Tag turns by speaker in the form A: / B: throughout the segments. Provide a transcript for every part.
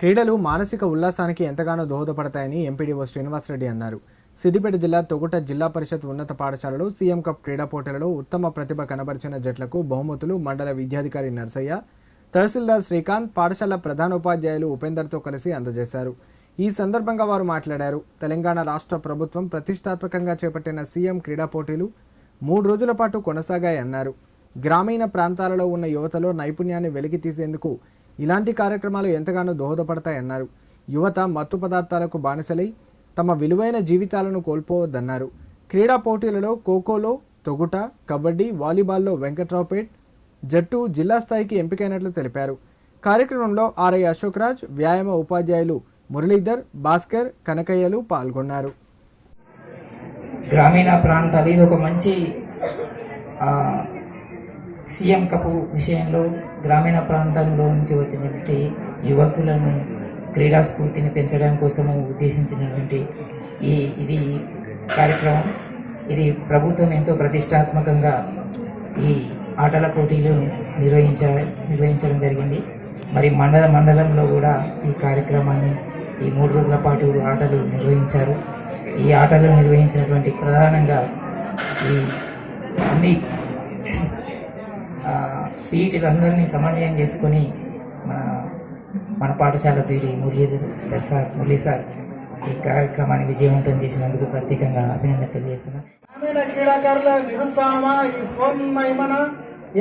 A: క్రీడలు మానసిక ఉల్లాసానికి ఎంతగానో దోహదపడతాయని ఎంపీడీఓ శ్రీనివాసరెడ్డి అన్నారు. సిద్దిపేట జిల్లా తొగుట జిల్లా పరిషత్ ఉన్నత పాఠశాలలో సీఎం కప్ క్రీడా పోటీలలో ఉత్తమ ప్రతిభ కనబరిచిన జట్లకు బహుమతులు మండల విద్యాధికారి నర్సయ్య తహసీల్దార్ శ్రీకాంత్ పాఠశాల ప్రధానోపాధ్యాయులు ఉపేందర్తో కలిసి అందజేశారు. ఈ సందర్భంగా వారు మాట్లాడారు. తెలంగాణ రాష్ట్ర ప్రభుత్వం ప్రతిష్టాత్మకంగా చేపట్టిన సీఎం క్రీడా పోటీలు మూడు రోజుల పాటు కొనసాగాయన్నారు. గ్రామీణ ప్రాంతాలలో ఉన్న యువతలో నైపుణ్యాన్ని వెలికి తీసేందుకు ఇలాంటి కార్యక్రమాలు ఎంతగానో దోహదపడతాయన్నారు. యువత మత్తు పదార్థాలకు బానిసలై తమ విలువైన జీవితాలను కోల్పోవద్దన్నారు. క్రీడా పోటీలలో ఖోఖోలో తొగుట కబడ్డీ వాలీబాల్లో వెంకట్రావుపేట్ జట్టు జిల్లా స్థాయికి ఎంపికైనట్లు తెలిపారు. కార్యక్రమంలో ఆర్ఐ అశోక్రాజ్ వ్యాయామ ఉపాధ్యాయులు మురళీధర్ భాస్కర్ కనకయ్యలు పాల్గొన్నారు.
B: గ్రామీణ ప్రాంతాలు ఇది ఒక మంచి సీఎం కప్ విషయంలో గ్రామీణ ప్రాంతంలో నుంచి వచ్చినటువంటి యువకులను క్రీడా స్ఫూర్తిని పెంచడం కోసము ఉద్దేశించినటువంటి ఈ ఇది కార్యక్రమం. ఇది ప్రభుత్వం ఎంతో ప్రతిష్టాత్మకంగా ఈ ఆటల పోటీలు నిర్వహించ నిర్వహించడం జరిగింది. మరి మండల మండలంలో కూడా ఈ కార్యక్రమాన్ని ఈ మూడు రోజుల పాటు ఆటలు నిర్వహించారు. ఈ ఆటలు నిర్వహించినటువంటి ప్రధానంగా ఈ అన్ని పీటీలందరినీ సమన్వయం చేసుకొని మన మన పాఠశాల P D Muralidhar sir Murali sir ఈ కార్యక్రమాన్ని విజయవంతం చేసినందుకు ప్రత్యేకంగా అభినందన తెలియజేస్తున్నా.
C: గ్రామీణ క్రీడాకారుల నిరుత్సాహమా? ఈ ఫోన్ మహిమన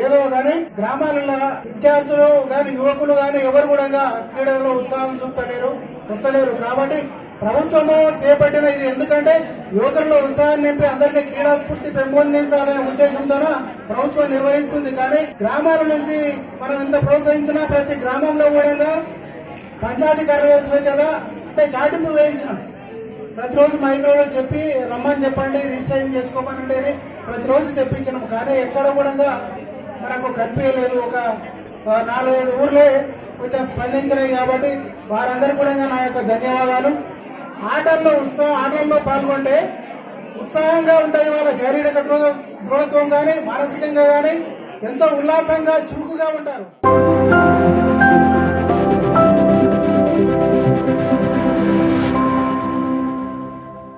C: ఏదో కానీ గ్రామాలలో విద్యార్థులు గాని యువకులు గాని ఎవరు కూడా క్రీడలలో ఉత్సాహం చూపుతలేరు వస్తలేరు. కాబట్టి ప్రభుత్వము చేపట్టిన ఇది ఎందుకంటే యువకుల్లో ఉత్సాహాన్ని నింపి అందరికీ క్రీడా స్ఫూర్తి పెంపొందించాలనే ఉద్దేశంతోన ప్రభుత్వం నిర్వహిస్తుంది. కానీ గ్రామాల నుంచి మనం ఎంత ప్రోత్సహించినా ప్రతి గ్రామంలో కూడా పంచాయతీ కార్యదర్శుల చేత అంటే చాటింపు వేయించిన. ప్రతిరోజు మైక్రోలో చెప్పి రమ్మని చెప్పండి రిజిస్ట్రేషన్ చేసుకోమనండి అని ప్రతిరోజు చెప్పించినాం. కానీ ఎక్కడ కూడా మనకు కనిపించలేదు. ఒక నాలుగైదు ఊర్లే కొంచెం స్పందించినాయి కాబట్టి వారందరూ కూడా నా యొక్క ధన్యవాదాలు. ఆటల్లో ఉత్సాహం ఆటల్లో పాల్గొంటే ఉత్సాహంగా ఉంటాయి వాళ్ళ శారీరక దృఢత్వం కానీ మానసికంగా కానీ ఎంతో ఉల్లాసంగా చురుకుగా ఉంటారు.